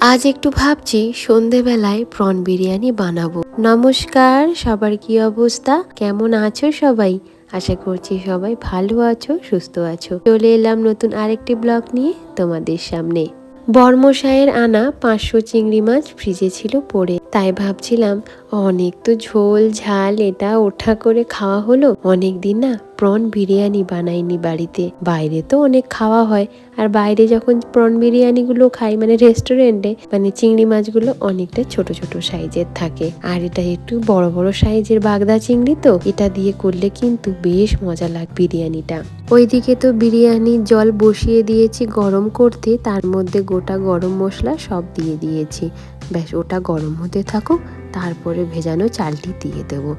আজ একটু ভাবছি, সন্ধেবেলায় প্রন বিরিয়ানি বানাবো। নমস্কার, সবার কি অবস্থা? কেমন আছো সবাই? আশা করছি সবাই ভালো আছো, সুস্থ আছো। চলে এলাম নতুন আরেকটি ব্লগ নিয়ে তোমাদের সামনে। বর্মশায়ের আনা পাঁচশো চিংড়ি মাছ ফ্রিজে ছিল পড়ে। তাই ভাবছিলাম, অনেক তো ঝোল, ঝাল, এটা ওঠা করে খাওয়া হলো। অনেক দিন না প্রন বিরিয়ানি বানাইনি বাড়িতে। বাইরে তো অনেক খাওয়া হয়। আর বাইরে যখন প্রন বিরিয়ানিগুলো খাই মানে রেস্টুরেন্টে মানে চিংড়ি মাছগুলো অনেকটা ছোট ছোট সাইজের থাকে। আর এটা একটু বড় বড় সাইজের বাগদা চিংড়ি তো, এটা দিয়ে করলে কিন্তু বেশ মজা লাগ বিরিয়ানিটা। ওইদিকে তো বিরিয়ানির জল বসিয়ে দিয়েছি গরম করতে, তার মধ্যে গোটা গরম মশলা সব দিয়ে দিয়েছি। ব্যাস, ওটা গরম হতে থাকুক, তারপরে ভেজানো চালটি দিয়ে দেবো।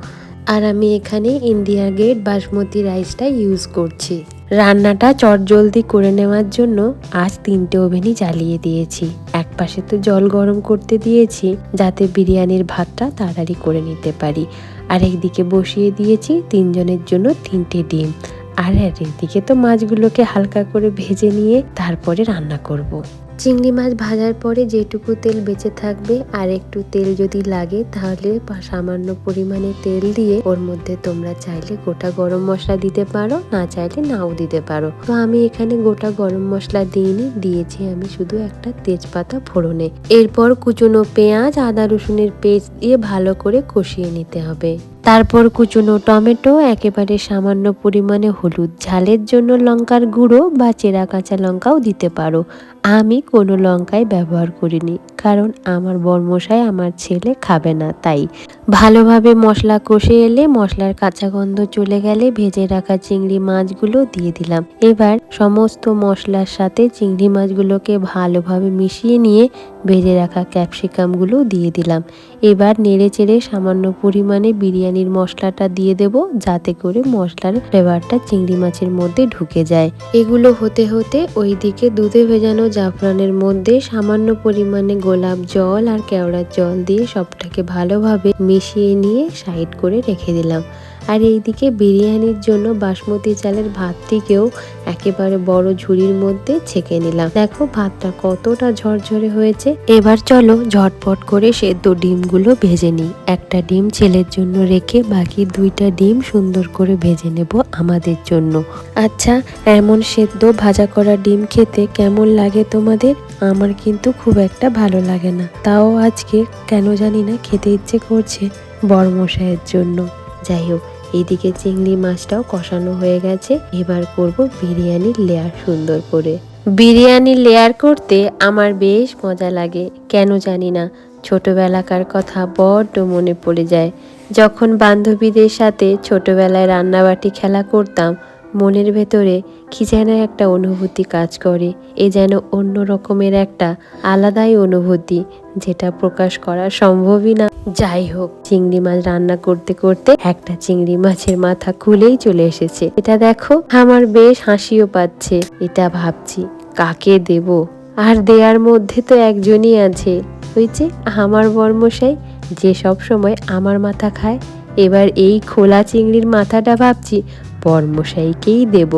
আর আমি এখানে ইন্ডিয়া গেট বাসমতি রাইসটা ইউজ করছি। রান্নাটা চটজলদি করে নেওয়ার জন্য আজ তিনটে ওভেনই জ্বালিয়ে দিয়েছি। এক পাশে তো জল গরম করতে দিয়েছি, যাতে বিরিয়ানির ভাতটা তাড়াতাড়ি করে নিতে পারি। আর একদিকে বসিয়ে দিয়েছি তিনজনের জন্য তিনটে ডিম। আর একদিকে তো মাছগুলোকে হালকা করে ভেজে নিয়ে তারপরে রান্না করব। চিংড়ি মাছ ভাজার পরে যেটুকু তেল বেঁচে থাকবে আর একটু তেল যদি লাগে, তাহলে সামান্য পরিমাণে তেল দিয়ে ওর মধ্যে তোমরা চাইলে গোটা গরম মশলা দিতে পারো, না চাইলে নাও দিতে পারো। তো আমি এখানে গোটা গরম মশলা দিইনি, দিয়েছি আমি শুধু একটা তেজপাতা ফোড়নে। এরপর কুচনো পেঁয়াজ, আদা রসুনের পেস্ট দিয়ে ভালো করে কষিয়ে নিতে হবে। তারপর কুচনো টমেটো, একেবারে সামান্য পরিমাণে হলুদ ঝালের জন্য লঙ্কার গুঁড়ো বা চেরা কাঁচা লঙ্কাও দিতে পারো। আমি কোনো লঙ্কাই ব্যবহার করিনি। কারণ আমার বর্মশাই আমার ছেলে খাবে না, তাই ভালোভাবে মশলা কষে এলে মশলার কাঁচা গন্ধ চলে গেলে ভেজে রাখা চিংড়ি মাছগুলো দিয়ে দিলাম। এবার সমস্ত মশলার সাথে চিংড়ি মাছগুলোকে ভালোভাবে মিশিয়ে নিয়ে ভেজে রাখা ক্যাপসিকামগুলো দিয়ে দিলাম। এবার নেড়ে চেড়ে সামান্য পরিমাণে বিরিয়ানির মশলাটা দিয়ে দেব, যাতে করে মশলার ফ্লেভারটা চিংড়ি মাছের মধ্যে ঢুকে যায়। এগুলো হতে হতে ওইদিকে দুধে ভেজানো জাফরানের মধ্যে সামান্য পরিমাণে গোলাপ জল আর কেওড়ার জল দিয়ে সবটাকে ভালোভাবে মিশিয়ে নিয়ে সাইড করে রেখে দিলাম। আর এইদিকে বিরিয়ানির জন্য বাসমতি চালের ভাতটিকেও একেবারে বড় ঝুড়ির মধ্যে ছেঁকে নিলাম। দেখো ভাতটা কতটা ঝরঝরে হয়েছে। এবার চলো ঝটপট করে সেদ্ধ ডিমগুলো ভেজে নিই। একটা ডিম ছেলের জন্য রেখে বাকি দুইটা ডিম সুন্দর করে ভেজে নেব আমাদের জন্য। আচ্ছা এমন সেদ্ধ ভাজা করা ডিম খেতে কেমন লাগে তোমাদের? আমার কিন্তু খুব একটা ভালো লাগে না। তাও আজকে কেন জানি না খেতে ইচ্ছে করছে বরমশাইয়ের জন্য। যাই হোক এদিকে চিংড়ি মাছটাও কষানো হয়ে গেছে। এবার করব বিরিয়ানির লেয়ার সুন্দর করে। বিরিয়ানি লেয়ার করতে আমার বেশ মজা লাগে, কেন জানি না। ছোটবেলাকার কথা বড্ড মনে পড়ে যায়। যখন বান্ধবীদের সাথে ছোটবেলায় রান্নাবাটি খেলা করতাম মনের ভেতরে কি যেন একটা অনুভূতি কাজ করে, এ যেন অন্য রকমের একটা আলাদাই অনুভূতি যেটা প্রকাশ করা সম্ভবই না। যাই হোক, চিংড়ি মাছ রান্না করতে করতে একটা চিংড়ি মাছের মাথা খুলেই চলে এসেছে। এটা দেখো, আমার বেশ হাসিও পাচ্ছে, এটা ভাবছি, কাকে দেব? আর দেয়ার মধ্যে তো একজনই আছে হয়েছে আমার বর্মশাই, যে সব সময় আমার মাথা খায়, এবার এই খোলা চিংড়ির মাথাটা ভাবছি বর্মশাইকেই দেব।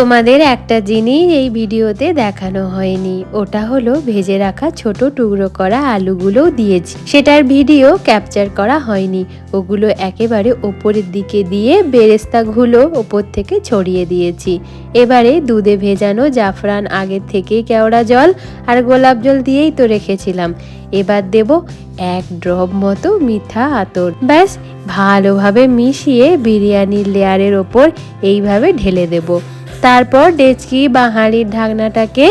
তোমাদের একটা জিনিস এই ভিডিওতে দেখানো হয়নি। ওটা হলো ভেজে রাখা ছোট টুকরো করা আলুগুলোও দিয়েছি। সেটার ভিডিও ক্যাপচার করা হয়নি। ওগুলো একেবারে ওপরের দিকে দিয়ে বেরেস্তাগুলো ওপর থেকে ছড়িয়ে দিয়েছি। এবারে দুধে ভেজানো জাফরান আগের থেকেই কেওড়া জল আর গোলাপ জল দিয়েই তো রেখেছিলাম। এবার দেব এক ড্রপ মতো মিঠা আতর। ব্যাস, ভালোভাবে মিশিয়ে বিরিয়ানির লেয়ারের ওপর এইভাবে ঢেলে দেব। তারপর ডেচকি বা হাঁড়ির ঢাকনাটাকে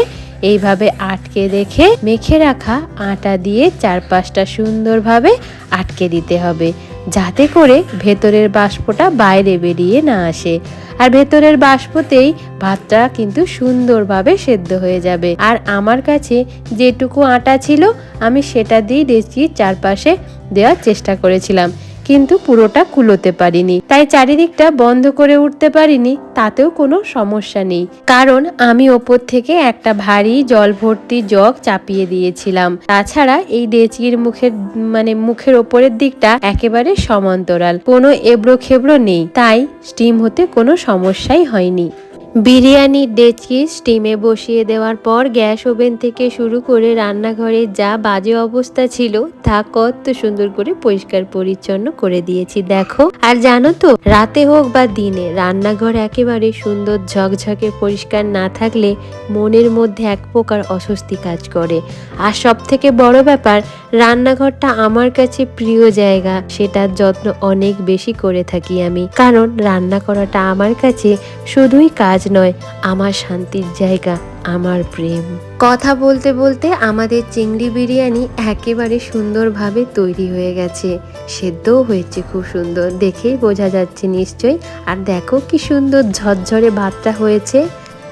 এইভাবে আটকে রেখে মেখে রাখা আটা দিয়ে চারপাশটা সুন্দরভাবে আটকে দিতে হবে, যাতে করে ভেতরের বাষ্পটা বাইরে বেরিয়ে না আসে। আর ভেতরের বাষ্পতেই ভাতটা কিন্তু সুন্দরভাবে সেদ্ধ হয়ে যাবে। আর আমার কাছে যেটুকু আটা ছিল, আমি সেটা দিয়ে ডেচকির চারপাশে দেওয়ার চেষ্টা করেছিলাম। কিন্তু পুরোটা কুলোতে পারিনি। তাই চারিদিকটা বন্ধ করে উঠতে পারিনি, তাতেও কোনো সমস্যা নেই। কারণ আমি ওপর থেকে একটা ভারী জল ভর্তি জগ চাপিয়ে দিয়েছিলাম। তাছাড়া এই ডেচকির মুখের মানে মুখের ওপরের দিকটা একেবারে সমান্তরাল। কোনো এবড়ো খেবড়ো নেই। তাই স্টিম হতে কোনো সমস্যাই হয়নি। বিরিয়ানির ডেচকি, স্টিমে বসিয়ে দেওয়ার পর গ্যাস ওভেন থেকে শুরু করে রান্নাঘরে যা বাজে অবস্থা ছিল, তা কত সুন্দর করে পরিষ্কার পরিচ্ছন্ন করে দিয়েছি, দেখো। আর জানো তো, রাতে হোক বা দিনে, রান্নাঘর একেবারে সুন্দর ঝকঝকে পরিষ্কার না থাকলে মনের মধ্যে এক প্রকার অস্বস্তি কাজ করে। আর সব থেকে বড় ব্যাপার, রান্নাঘরটা আমার কাছে প্রিয় জায়গা, সেটার যত্ন অনেক বেশি করে থাকি আমি। কারণ রান্না করাটা আমার কাছে শুধুই কাজ নয়, আমার শান্তির জায়গা, আমার প্রেম। কথা বলতে বলতে আমাদের চিংড়ি বিরিয়ানি একেবারে সুন্দরভাবে তৈরি হয়ে গেছে। সেদ্ধও হয়েছে খুব সুন্দর, দেখেই বোঝা যাচ্ছে নিশ্চয়ই। আর দেখো কি সুন্দর ঝরঝরে ভাতটা হয়েছে।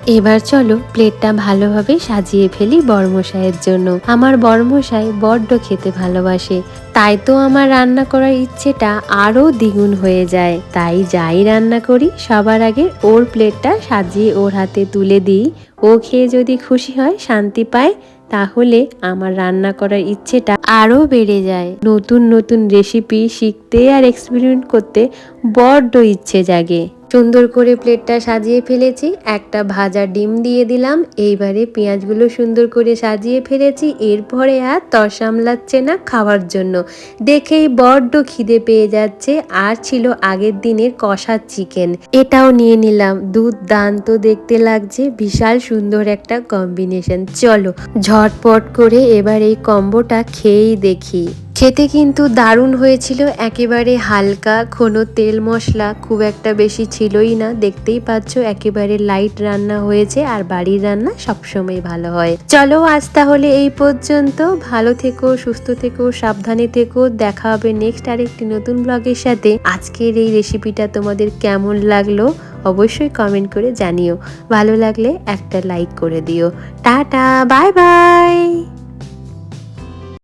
এবার চলো প্লেটটা ভালোভাবে সাজিয়ে ফেলি বর্মশাইয়ের জন্য। আমার বর্মশাই বড্ড খেতে ভালোবাসে। তাই তো আমার রান্না করার ইচ্ছেটা আরও দ্বিগুণ হয়ে যায়। তাই যাই রান্না করি, সবার আগে ওর প্লেটটা সাজিয়ে ওর হাতে তুলে দিই। ও খেয়ে যদি খুশি হয়, শান্তি পায়, তাহলে আমার রান্না করার ইচ্ছেটা আরও বেড়ে যায়। নতুন নতুন রেসিপি শিখতে আর এক্সপেরিমেন্ট করতে বড্ড ইচ্ছে জাগে। সুন্দর করে প্লেটটা সাজিয়ে ফেলেছি, একটা ভাজা ডিম দিয়ে দিলাম, এইবারে পেঁয়াজগুলো সুন্দর করে সাজিয়ে ফেলেছি, এরপরে আর তর সামলাচ্ছে না খাওয়ার জন্য। দেখেই বড্ড খিদে পেয়ে যাচ্ছে, আর ছিল আগের দিনের কষা চিকেন। এটাও নিয়ে নিলাম দুধদান্ত দেখতে লাগছে, বিশাল সুন্দর একটা কম্বিনেশন। চলো, ঝটপট করে এবার এই কম্বোটা খেয়েই দেখি। খেতে কিন্তু দারুণ হয়েছিল, একেবারে হালকা, কোনো তেল মশলা খুব একটা বেশি ছিলই না। দেখতেই পাচ্ছ, একেবারে লাইট রান্না হয়েছে আর বাড়ির রান্না সবসময় ভালো হয়। চলো আজ তাহলে এই পর্যন্ত। ভালো থেকো, সুস্থ থেকো, সাবধানে থেকো। দেখা হবে নেক্সট আরেকটি নতুন ব্লগের সাথে। আজকের এই রেসিপিটা তোমাদের কেমন লাগল, অবশ্যই কমেন্ট করে জানিও। ভালো লাগলে একটা লাইক করে দিও। Tata bye bye